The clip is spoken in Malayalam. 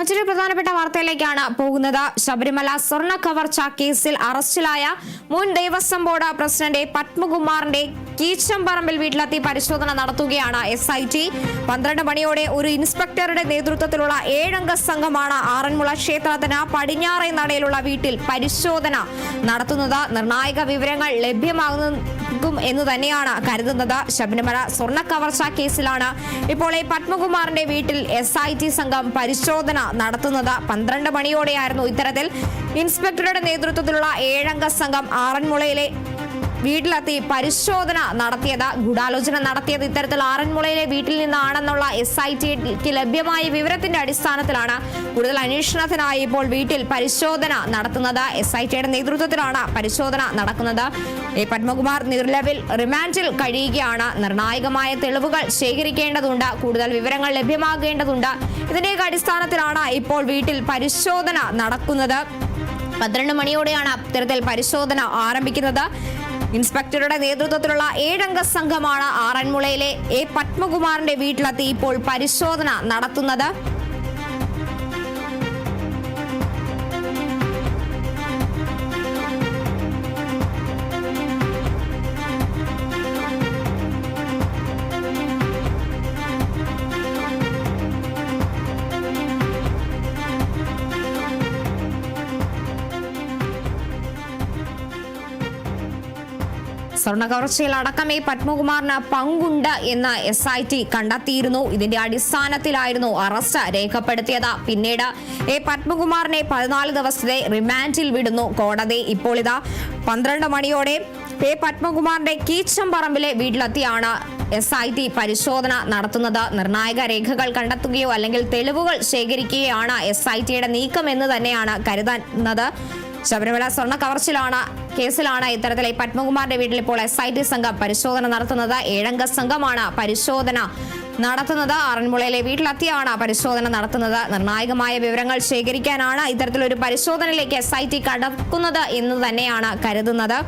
മറ്റൊരു പ്രധാനപ്പെട്ട വാർത്തയിലേക്കാണ് പോകുന്നത്. ശബരിമല സ്വർണ കവർച്ച കേസിൽ അറസ്റ്റിലായ മുൻ ദേവസ്വം ബോർഡ് പ്രസിഡന്റ് പത്മകുമാറിന്റെ കീച്ചമ്പറമ്പിൽ വീട്ടിലെത്തി പരിശോധന നടത്തുകയാണ് എസ് ഐ ടി പന്ത്രണ്ട് മണിയോടെ ഒരു ഇൻസ്പെക്ടറുടെ നേതൃത്വത്തിലുള്ള ഏഴംഗ സംഘമാണ് ആറന്മുള ക്ഷേത്രത്തിന് പടിഞ്ഞാറേ നടയിലുള്ള വീട്ടിൽ പരിശോധന നടത്തുന്നത്. നിർണായക വിവരങ്ങൾ ലഭ്യമാകും എന്ന് തന്നെയാണ് കരുതുന്നത്. ശബരിമല സ്വർണ കവർച്ച കേസിലാണ് ഇപ്പോൾ ഈ പത്മകുമാറിന്റെ വീട്ടിൽ എസ് ഐ ടി സംഘം പരിശോധന നടത്തുന്നത്. പന്ത്രണ്ട് മണിയോടെയായിരുന്നു ഇത്തരത്തിൽ. ഇൻസ്പെക്ടറുടെ നേതൃത്വത്തിലുള്ള ഏഴംഗ സംഘം ആറന്മുളയിലെ വീട്ടിലെത്തി പരിശോധന നടത്തിയത് ഗൂഢാലോചന നടത്തിയത് ഇത്തരത്തിൽ ആറന്മുളയിലെ വീട്ടിൽ നിന്നാണെന്നുള്ള എസ് ഐ ടിക്ക് ലഭ്യമായ വിവരത്തിന്റെ അടിസ്ഥാനത്തിലാണ് കൂടുതൽ അന്വേഷണത്തിനായി ഇപ്പോൾ വീട്ടിൽ പരിശോധന നടത്തുന്നത്. എസ് ഐ ടിയുടെ നേതൃത്വത്തിലാണ് പരിശോധന നടക്കുന്നത്. എ പത്മകുമാർ നിലവിൽ റിമാൻഡിൽ കഴിയുകയാണ്. നിർണായകമായ തെളിവുകൾ ശേഖരിക്കേണ്ടതുണ്ട്. കൂടുതൽ വിവരങ്ങൾ ലഭ്യമാകേണ്ടതുണ്ട്. ഇതിന്റെയൊക്കെ അടിസ്ഥാനത്തിലാണ് ഇപ്പോൾ വീട്ടിൽ പരിശോധന നടക്കുന്നത്. പന്ത്രണ്ട് മണിയോടെയാണ് അത്തരത്തിൽ പരിശോധന ആരംഭിക്കുന്നത്. ഇൻസ്പെക്ടറുടെ നേതൃത്വത്തിലുള്ള ഏഴംഗ സംഘമാണ് ആറന്മുളയിലെ എ പത്മകുമാറിന്റെ വീട്ടിലെത്തി ഇപ്പോൾ പരിശോധന നടത്തുന്നത്. സ്വർണ കവർച്ചയിൽ അടക്കം ഈ പത്മകുമാറിന് പങ്കുണ്ട് എന്ന് എസ് ഐ ടി കണ്ടെത്തിയിരുന്നു. ഇതിന്റെ അടിസ്ഥാനത്തിലായിരുന്നു അറസ്റ്റ് രേഖപ്പെടുത്തിയത്. പിന്നീട് എ പത്മകുമാറിനെ പതിനാല് ദിവസത്തെ റിമാൻഡിൽ വിടുന്നു. കോടതി ഇപ്പോൾ ഇതാ പന്ത്രണ്ട് മണിയോടെ എ പത്മകുമാറിന്റെ കീച്ചമ്പറമ്പിലെ വീട്ടിലെത്തിയാണ് എസ് ഐ ടി പരിശോധന നടത്തുന്നത്. നിർണായക രേഖകൾ കണ്ടെത്തുകയോ അല്ലെങ്കിൽ തെളിവുകൾ ശേഖരിക്കുകയാണ് എസ് ഐ ടിയുടെ നീക്കം എന്ന് തന്നെയാണ് കരുതുന്നത്. ശബരിമല സ്വർണ കവർച്ചിലാണ് കേസിലാണ് ഇത്തരത്തിൽ പത്മകുമാറിന്റെ വീട്ടിൽ ഇപ്പോൾ എസ് ഐ ടി സംഘം പരിശോധന നടത്തുന്നത്. ഏഴംഗ സംഘമാണ് പരിശോധന നടത്തുന്നത്. ആറന്മുളയിലെ വീട്ടിലെത്തിയാണ് പരിശോധന നടത്തുന്നത്. നിർണായകമായ വിവരങ്ങൾ ശേഖരിക്കാനാണ് ഇത്തരത്തിലൊരു പരിശോധനയിലേക്ക് എസ് ഐ ടി കടക്കുന്നത് എന്ന് തന്നെയാണ് കരുതുന്നത്.